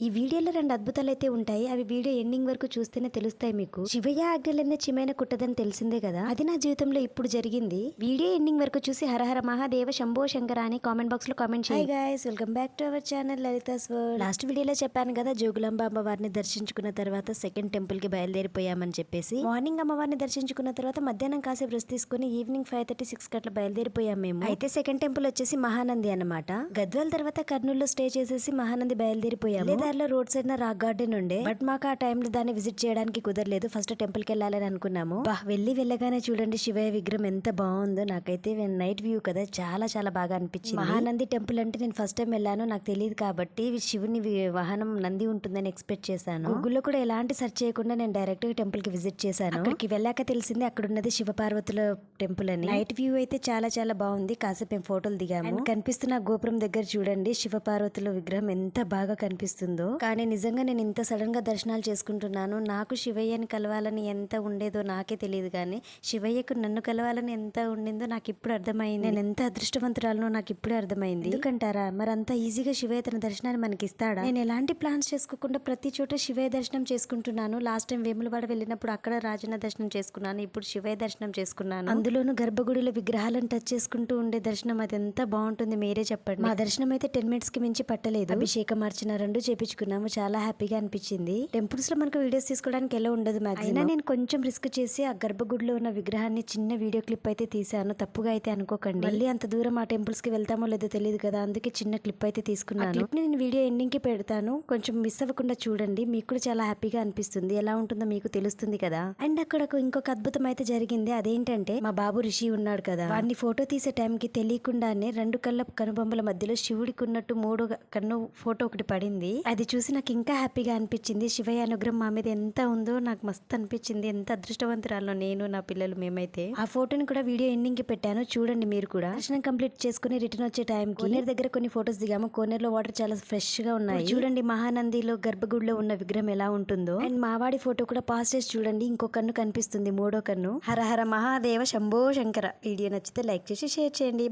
ఈ వీడియోలో రెండు అద్భుతాలు అయితే ఉంటాయి. అవి వీడియో ఎండింగ్ వరకు చూస్తేనే తెలుస్తాయి మీకు. శివయ్య ఆజ్ఞలన్నీ చిమైన కుట్టదని తెలిసిందే కదా? అది నా జీవితంలో ఇప్పుడు జరిగింది. వీడియో ఎండింగ్ వరకు చూసి హరహర మహాదేవ శంభో శంకర అని కామెంట్ బాక్స్లో కామెంట్ చేయి. Guys welcome back to our channel Lalitha's world last వీడియోలో చెప్పాను కదా జోగులాంబ అమ్మవారిని దర్శించుకున్న తర్వాత సెకండ్ టెంపుల్కి బయలుదేరిపోయామని చెప్పేసి. మార్నింగ్ అమ్మవారిని దర్శించుకున్న తర్వాత మధ్యాహ్నం కాసేపు రెస్ట్ తీసుకుని ఈవినింగ్ ఫైవ్ థర్టీ సిక్స్ కట్ల బయలుదేరిపోయాం మేము. అయితే సెకండ్ టెంపుల్ వచ్చేసి మహానంది అన్నమాట. గద్వాల తర్వాత కర్నూలులో స్టే చేసేసి మహానంది బయలుదేరిపోయాము. దారిలో రోడ్ సైడ్ రాక్ గార్డెన్ ఉండే. బట్ మాకు ఆ టైంలో దాన్ని విజిట్ చేయడానికి కుదరలేదు. ఫస్ట్ టెంపుల్కి వెళ్ళాలని అనుకున్నాము. వెళ్ళి వెళ్ళగానే చూడండి శివయ్య విగ్రహం ఎంత బాగుందో. నాకైతే నైట్ వ్యూ కదా. చాలా చాలా బాగా అనిపించింది. మహానంది టెంపుల్ అంటే నేను ఫస్ట్ టైం వెళ్ళాను. నాకు తెలియదు కాబట్టి శివుని వాహనం నంది ఉంటుందని ఎక్స్పెక్ట్ చేశాను. గూగుల్లో కూడా ఎలాంటి సెర్చ్ చేయకుండా నేను డైరెక్ట్గా టెంపుల్కి విజిట్ చేశాను. అక్కడికి వెళ్ళాక తెలిసింది అక్కడ ఉన్నది శివపార్వతుల టెంపుల్ అని. నైట్ వ్యూ అయితే చాలా చాలా బాగుంది. కాసేపు మేము ఫోటోలు దిగాము. కనిపిస్తున్న గోపురం దగ్గర చూడండి శివపార్వతుల విగ్రహం ఎంత బాగా కనిపిస్తుందో. కానీ నిజంగా నేను ఇంత సడన్గా దర్శనాలు చేసుకుంటున్నాను. నాకు శివయ్యని కలవాలని ఎంత ఉండేదో నాకే తెలియదు కానీ శివయ్యకు నన్ను కలవాలని ఎంత ఉండిందో నాకు ఇప్పుడు అర్థమైంది. నేను ఎంత అదృష్టవంతురాలనో నాకు ఇప్పుడే అర్థమైంది. ఎందుకంటారా? మరి అంత ఈజీగా శివయ్య తన దర్శనాన్ని మనకి ఇస్తాడా నేను ఎలాంటి ప్లాన్స్ చేసుకోకుండా ప్రతి చోట శివయ్య దర్శనం చేసుకుంటున్నాను. లాస్ట్ టైం వేములవాడ వెళ్ళినప్పుడు అక్కడ రాజన్న దర్శనం చేసుకున్నాను. ఇప్పుడు శివయ్య దర్శనం చేసుకున్నాను. అందులోను గర్భగుడిలో విగ్రహాలను టచ్ చేసుకుంటూ ఉండే దర్శనం అది ఎంత బాగుంటుంది. మీరే చెప్పండి. మా దర్శనం అయితే టెన్ మినిట్స్కి మించి పట్టలేదు. అభిషేకం అర్చన రెండు చేపించుకున్నాము చాలా హ్యాపీగా అనిపించింది. టెంపుల్స్లో మనకు వీడియోస్ తీసుకోవడానికి ఎలా ఉండదు అయినా నేను కొంచెం రిస్క్ చేసి ఆ గర్భగుడిలో ఉన్న విగ్రహాన్ని చిన్న వీడియో క్లిప్ అయితే తీసాను తప్పుగా అయితే అనుకోకండి. మళ్ళీ అంత దూరం ఆ టెంపుల్స్కి వెళ్తామో లేదో తెలియదు కదా అందుకే చిన్న క్లిప్ అయితే తీసుకున్నాను. నేను వీడియో ఎండింగ్కి పెడతాను. కొంచెం మిస్ అవ్వకుండా చూడండి. మీకు కూడా చాలా హ్యాపీగా అనిపిస్తుంది. ఎలా ఉంటుందో మీకు తెలుస్తుంది కదా. అండ్ అక్కడ ఇంకొక అద్భుతం అయితే జరిగింది. అదేంటంటే మా బాబు రిషి ఉన్నాడు కదా. వాడిని ఫోటో తీసే టైంకి తెలియకుండానే రెండు కళ్ళ కనుబొమ్మల మధ్యలో శివుడికి ఉన్నట్టు మూడో కన్ను ఫోటో ఒకటి పడింది. అది చూసి నాకు ఇంకా హ్యాపీగా అనిపించింది. శివయ్య అనుగ్రహం మా మీద ఎంత ఉందో నాకు మస్తు అనిపించింది. ఎంత అదృష్టవంతురాలో నేను నా పిల్లలు మేమైతే. ఆ ఫోటోని కూడా వీడియో ఎండింగ్కి పెట్టాను. చూడండి మీరు కూడా. దర్శనం కంప్లీట్ చేసుకుని రిటర్న్ వచ్చే టైం కోనేరు దగ్గర కొన్ని ఫొటోస్ దిగాము. కోనేరులో వాటర్ చాలా ఫ్రెష్గా ఉన్నాయి. చూడండి మహానందిలో గర్భగుడిలో ఉన్న విగ్రహం ఎలా ఉంటుందో. అండ్ మావాడి ఫోటో కూడా పాస్ చేసి చూడండి. ఇంకో కన్ను కనిపిస్తుంది మూడో కన్ను. హర హర మహాదేవ శంభో శంకర. వీడియో నచ్చితే లైక్ చేసి షేర్ చేయండి.